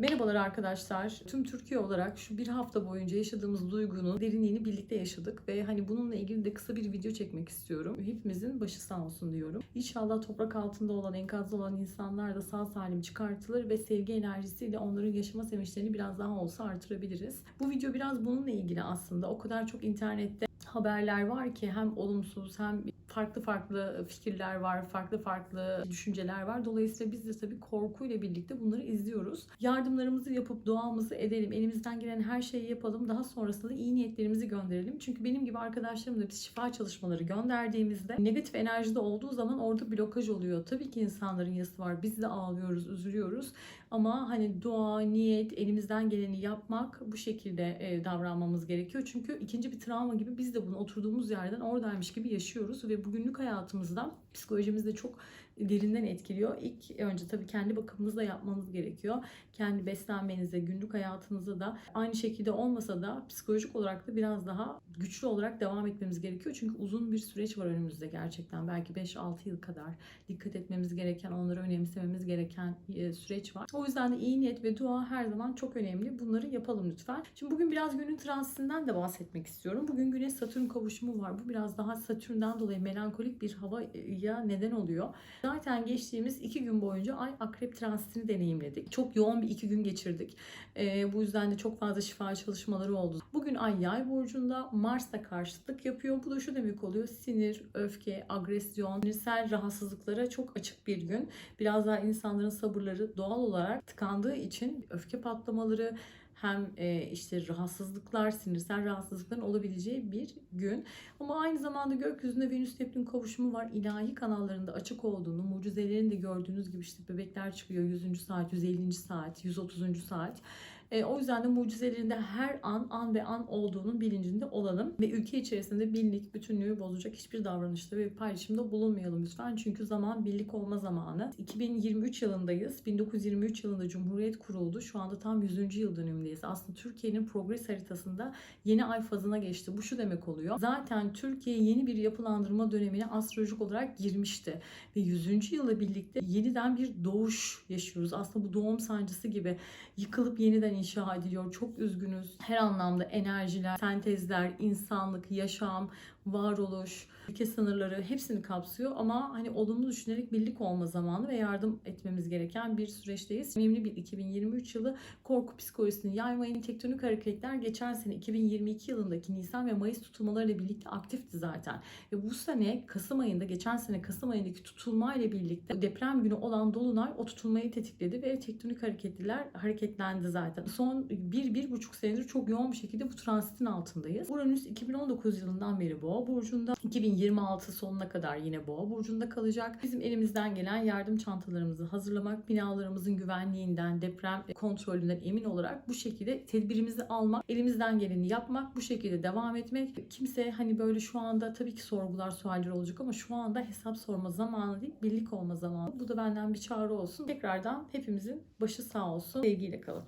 Merhabalar arkadaşlar. Tüm Türkiye olarak şu bir hafta boyunca yaşadığımız duygunun derinliğini birlikte yaşadık ve hani bununla ilgili de kısa bir video çekmek istiyorum. Hepimizin başı sağ olsun diyorum. İnşallah toprak altında olan, enkazda olan insanlar da sağ salim çıkartılır ve sevgi enerjisiyle onların yaşama sevinçlerini biraz daha olsa artırabiliriz. Bu video biraz bununla ilgili aslında. O kadar çok internette haberler var ki hem olumsuz hem farklı farklı fikirler var, farklı farklı düşünceler var. Dolayısıyla biz de tabii korkuyla birlikte bunları izliyoruz. Yardımlarımızı yapıp duamızı edelim. Elimizden gelen her şeyi yapalım. Daha sonrasında da iyi niyetlerimizi gönderelim. Çünkü benim gibi arkadaşlarım da biz şifa çalışmaları gönderdiğimizde negatif enerjide olduğu zaman orada blokaj oluyor. Tabii ki insanların yası var. Biz de ağlıyoruz, üzülüyoruz. Ama hani dua, niyet, elimizden geleni yapmak bu şekilde e, davranmamız gerekiyor. Çünkü ikinci bir travma gibi biz de bunu oturduğumuz yerden oradaymış gibi yaşıyoruz ve bugünlük hayatımızda psikolojimizde çok derinden etkiliyor. İlk önce tabii kendi bakımınızı da yapmanız gerekiyor. Kendi beslenmenize, günlük hayatınıza da aynı şekilde olmasa da psikolojik olarak da biraz daha güçlü olarak devam etmemiz gerekiyor. Çünkü uzun bir süreç var önümüzde gerçekten. Belki 5-6 yıl kadar dikkat etmemiz gereken, onları önemsememiz gereken e, süreç var. O yüzden de iyi niyet ve dua her zaman çok önemli. Bunları yapalım lütfen. Şimdi bugün biraz günün transitinden de bahsetmek istiyorum. Bugün Güneş Satürn kavuşumu var. Bu biraz daha Satürn'den dolayı melankolik bir havaya neden oluyor. Zaten geçtiğimiz iki gün boyunca Ay Akrep transitini deneyimledik. Çok yoğun bir iki gün geçirdik. Ee, bu yüzden de çok fazla şifa çalışmaları oldu. Bugün Ay Yay burcunda Mars'ta karşıtlık yapıyor. Bu da şu demek oluyor. Sinir, öfke, agresyon, sinirsel rahatsızlıklara çok açık bir gün. Biraz daha insanların sabırları doğal olarak tıkandığı için öfke patlamaları, hem e, işte rahatsızlıklar, sinirsel rahatsızlıkların olabileceği bir gün. Ama aynı zamanda gökyüzünde Venüs Neptün kavuşumu var. İlahi kanallarında açık olduğunu, mucizelerini de gördüğünüz gibi işte bebekler çıkıyor 100. saat, 150. saat, 130. saat. E, o yüzden de mucizelerinde her an an ve an olduğunun bilincinde olalım. Ve ülke içerisinde birlik, bütünlüğü bozacak hiçbir davranışta ve paylaşımda bulunmayalım lütfen. Çünkü zaman birlik olma zamanı. 2023 yılındayız. 1923 yılında Cumhuriyet kuruldu. Şu anda tam 100. yıl dönümündeyiz. Aslında Türkiye'nin progres haritasında yeni ay fazına geçti. Bu şu demek oluyor. Zaten Türkiye yeni bir yapılandırma dönemine astrolojik olarak girmişti. Ve 100. yıla birlikte yeniden bir doğuş yaşıyoruz. Aslında bu doğum sancısı gibi yıkılıp yeniden inşa ediliyor. Çok üzgünüz. Her anlamda enerjiler, sentezler, insanlık, yaşam, varoluş, ülke sınırları hepsini kapsıyor ama hani olumlu düşünerek birlik olma zamanı ve yardım etmemiz gereken bir süreçteyiz. Önemli bir 2023 yılı korku psikolojisini yaymayın. Tektonik hareketler geçen sene 2022 yılındaki Nisan ve Mayıs tutulmalarıyla birlikte aktifti zaten. Ve bu sene Kasım ayında geçen sene Kasım ayındaki tutulma ile birlikte deprem günü olan Dolunay o tutulmayı tetikledi ve tektonik hareketliler hareketlendi zaten. Son 1-1,5 senedir çok yoğun bir şekilde bu transitin altındayız. Uranüs 2019 yılından beri Boğa burcunda. 2026 sonuna kadar yine Boğa burcunda kalacak. Bizim elimizden gelen yardım çantalarımızı hazırlamak, binalarımızın güvenliğinden, deprem kontrolünden emin olarak bu şekilde tedbirimizi almak, elimizden geleni yapmak, bu şekilde devam etmek. Kimse hani böyle şu anda tabii ki sorgular, sualler olacak ama şu anda hesap sorma zamanı değil, birlik olma zamanı. Bu da benden bir çağrı olsun. Tekrardan hepimizin başı sağ olsun. Sevgiyle kalın.